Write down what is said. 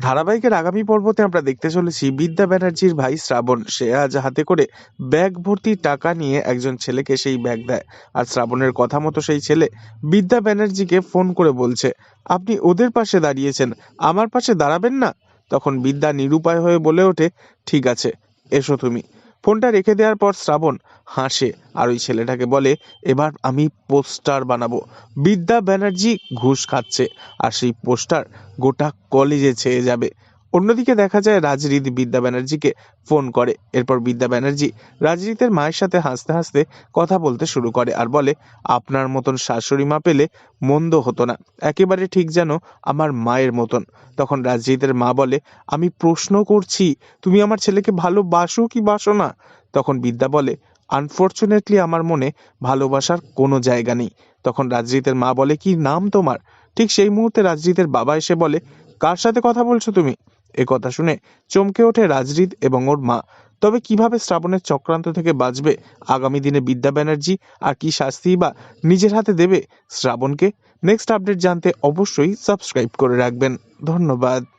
ধারাবাহিকের আগামী পর্বতে আমরা দেখতে চলেছি বিদ্যা ব্যানার্জির ভাই শ্রাবণ। সে আজ হাতে করে ব্যাগ ভর্তি টাকা নিয়ে একজন ছেলেকে সেই ব্যাগ দেয়। আর শ্রাবণের কথা মতো সেই ছেলে বিদ্যা ব্যানার্জিকে ফোন করে বলছে, আপনি ওদের পাশে দাঁড়িয়েছেন, আমার পাশে দাঁড়াবেন না? তখন বিদ্যা নিরুপায় হয়ে বলে ওঠে, ঠিক আছে, এসো তুমি। ফোনটা রেখে দেওয়ার পর শ্রাবণ হাসে আর ওই ছেলেটাকে বলে, এবার আমি পোস্টার বানাবো। বিদ্যা ব্যানার্জি ঘুষ খাচ্ছে আর সেই পোস্টার গোটা কলেজে ছেয়ে যাবে। অন্যদিকে দেখা যায় রাজরিত বিদ্যা ব্যানার্জিকে ফোন করে। এরপর বিদ্যা ব্যানার্জি রাজরিতের মায়ের সাথে হাসতে হাসতে কথা বলতে শুরু করে আর বলে, আপনার মতন শাশুড়ি মা পেলে মন্দ হতো না। একেবারে ঠিক যেন আমার মায়ের মতন। তখন রাজরিতের মা বলে, আমি প্রশ্ন করছি, তুমি আমার ছেলেকে ভালোবাসো কি বাসো না? তখন বিদ্যা বলে, আনফর্চুনেটলি আমার মনে ভালোবাসার কোনো জায়গা নেই। তখন রাজরিতের মা বলে, কি নাম তোমার? ঠিক সেই মুহূর্তে রাজরিতের বাবা এসে বলে, কার সাথে কথা বলছো তুমি? এ কথা শুনে চমকে ওঠে রাজরিত এবং ওর মা। তবে কীভাবে শ্রাবণের চক্রান্ত থেকে বাঁচবে, আগামী দিনে বিদ্যা ব্যানার্জি আর কি শাস্তি বা নিজের হাতে দেবে শ্রাবণকে? নেক্সট আপডেট জানতে অবশ্যই সাবস্ক্রাইব করে রাখবেন। ধন্যবাদ।